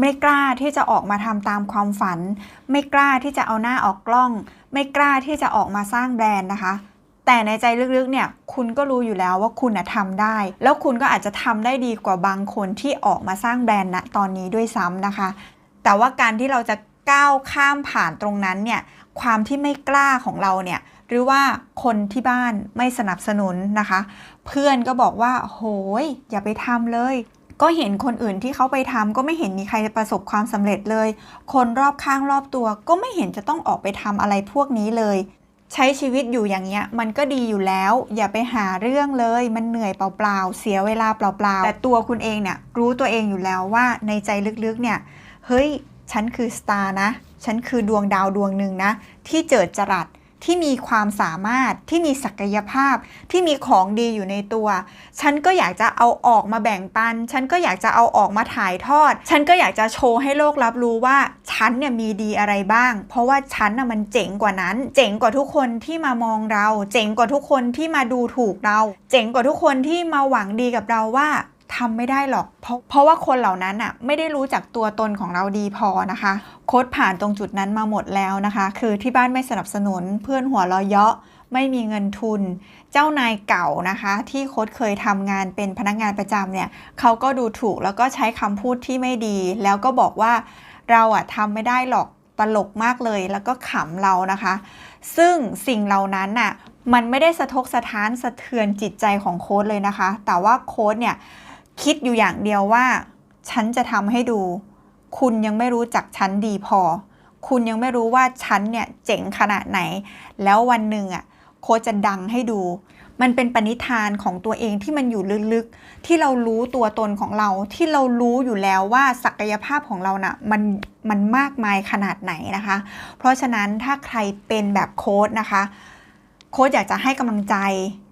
ไม่กล้าที่จะออกมาทำตามความฝัน ไม่กล้าที่จะเอาหน้าออกกล้อง ไม่กล้าที่จะออกมาสร้างแบรนด์นะคะ แต่ในใจลึกๆเนี่ยคุณก็รู้อยู่แล้วว่าคุณนะทำได้ แล้วคุณก็อาจจะทำได้ดีกว่าบางคนที่ออกมาสร้างแบรนด์ณตอนนี้ด้วยซ้ำนะคะ แต่ว่าการที่เราจะก้าวข้ามผ่านตรงนั้นเนี่ยความที่ไม่กล้าของเราเนี่ยหรือว่าคนที่บ้านไม่สนับสนุนนะคะ เพื่อนก็บอกว่า โหย อย่าไปทำเลย ก็เห็นคนอื่นที่เขาไปทำก็ไม่เห็นมีใครประสบความสำเร็จเลย คนรอบข้างรอบตัวก็ไม่เห็นจะต้องออกไปทำอะไรพวกนี้เลย ใช้ชีวิตอยู่อย่างเงี้ยมันก็ดีอยู่แล้ว อย่าไปหาเรื่องเลย มันเหนื่อยเปล่าๆเสียเวลาเปล่าๆแต่ตัวคุณเองเนี่ยรู้ตัวเองอยู่แล้วว่าในใจลึกๆเนี่ยเฮ้ยฉันคือสตาร์นะ ฉันคือดวงดาวดวงหนึ่งนะ ที่เจิดจรัส ที่มีความสามารถที่มีศักยภาพ ที่มีของดีอยู่ในตัว ฉันก็อยากจะเอาออกมาแบ่งปัน ฉันก็อยากจะเอาออกมาถ่ายทอด ฉันก็อยากจะโชว์ให้โลกรับรู้ว่าฉันเนี่ยมีดีอะไรบ้าง เพราะว่าฉันน่ะมันเจ๋งกว่านั้น เจ๋งกว่าทุกคนที่มามองเรา เจ๋งกว่าทุกคนที่มาดูถูกเรา เจ๋งกว่าทุกคนที่มาหวังดีกับเราว่า ทำไม่ได้หรอก เพราะเพราะว่าคนเหล่านั้นอะไม่ได้รู้จักตัวตนของเราดีพอนะคะ โค้ดผ่านตรงจุดนั้นมาหมดแล้วนะคะ คือที่บ้านไม่สนับสนุนเพื่อนหัวเราะเยาะไม่มีเงินทุน เจ้านายเก่านะคะ ที่โค้ดเคยทำงานเป็นพนักงานประจำเนี่ยเขาก็ดูถูกแล้วก็ใช้คำพูดที่ไม่ดี แล้วก็บอกว่าเราอะทำไม่ได้หรอกตลกมากเลยแล้วก็ขำเรานะคะ ซึ่งสิ่งเหล่านั้นน่ะมันไม่ได้สะทกสะท้านสะเทือนจิตใจของโค้ดเลยนะคะ แต่ว่าโค้ดเนี่ย คิดอยู่อย่างเดียวว่า ฉันจะทำให้ดู คุณยังไม่รู้จักฉันดีพอ คุณยังไม่รู้ว่าฉันเนี่ยเจ๋งขนาดไหน แล้ววันหนึ่งอะโคจะดังให้ดู มันเป็นปณิธานของตัวเองที่มันอยู่ลึกๆ ที่เรารู้ตัวตนของเรา ที่เรารู้อยู่แล้วว่าศักยภาพของเราน่ะมันมันมากมายขนาดไหนนะคะ เพราะฉะนั้นถ้าใครเป็นแบบโค้ดนะคะโค้ชอยากจะให้กำลังใจ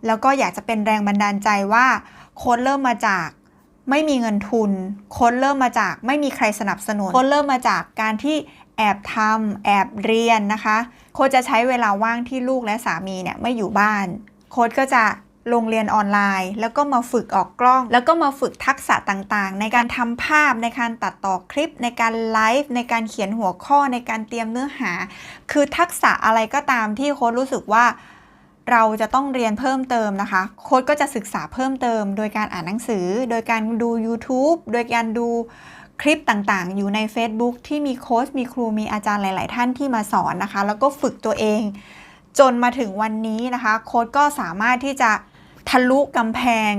แล้วก็อยากจะเป็นแรงบันดาลใจว่าโค้ชเริ่มมาจาก ไม่มีเงินทุนโค้ชเริ่มมาจากไม่มีใครสนับสนุนโค้ชเริ่มมาจากการที่แอบทำแอบเรียนนะคะ โค้ชจะใช้เวลาว่างที่ลูกและสามีเนี่ยไม่อยู่บ้าน โค้ชก็จะลงเรียนออนไลน์ แล้วก็มาฝึกออกกล้อง แล้วก็มาฝึกทักษะต่างๆ ในการทำภาพในการตัดต่อคลิป ในการไลฟ์ในการเขียนหัวข้อในการเตรียมเนื้อหา คือทักษะอะไรก็ตามที่โค้ชรู้สึกว่า เราจะต้องเรียนเพิ่มเติมนะคะ โค้ดก็จะศึกษาเพิ่มเติม โดยการอ่านหนังสือ โดยการดู YouTube โดยการดูคลิปต่างๆ อยู่ใน Facebook ที่มีโค้ชมีครูมีอาจารย์หลาย ๆ ท่านที่มาสอนนะคะ แล้วก็ฝึกตัวเอง จนมาถึงวันนี้นะคะ โค้ดก็สามารถที่จะทะลุกำแพง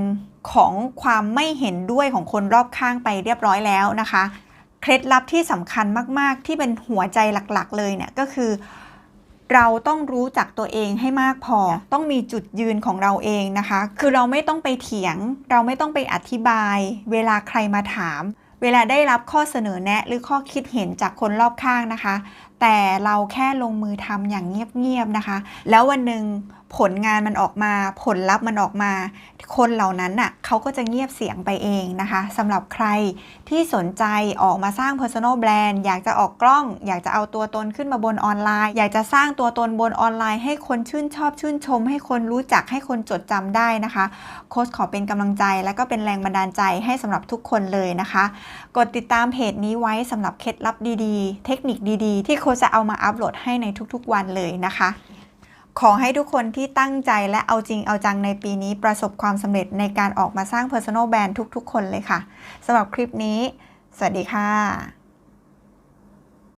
ของความไม่เห็นด้วยของคนรอบข้างไปเรียบร้อยแล้วนะคะ เคล็ดลับที่สำคัญมาก ๆ ที่เป็นหัวใจหลัก ๆ เลยเนี่ยก็คือ เราต้องรู้จักตัวเองให้มากพอ ต้องมีจุดยืนของเราเองนะคะ คือเราไม่ต้องไปเถียง เราไม่ต้องไปอธิบาย เวลาใครมาถาม เวลาได้รับข้อเสนอแนะหรือข้อคิดเห็นจากคนรอบข้างนะคะ แต่เราแค่ลงมือทำอย่างเงียบๆนะคะ แล้ววันหนึ่งผลงานมันออกมา ผลลัพธ์มันออกมา คนเหล่านั้นน่ะเขาก็จะเงียบเสียงไปเองนะคะสำหรับใครที่สนใจออกมาสร้าง personal brand อยากจะออกกล้อง อยากจะเอาตัวตนขึ้นมาบนออนไลน์ อยากจะสร้างตัวตนบนออนไลน์ ให้คนชื่นชอบชื่นชม ให้คนรู้จักให้คนจดจำได้นะคะโค้ชขอเป็นกำลังใจ และก็เป็นแรงบันดาลใจให้สำหรับทุกคนเลยนะคะ กดติดตามเพจนี้ไว้สำหรับเคล็ดลับดีๆ เทคนิคดีๆ ที่โค้ชจะเอามาอัปโหลดให้ในทุกๆวันเลยนะคะ ขอให้ทุกคนที่ตั้งใจและเอาจริงเอาจังในปีนี้ประสบความสำเร็จในการออกมาสร้าง Personal Brand ทุกๆ คนเลยค่ะสำหรับคลิปนี้ สวัสดีค่ะ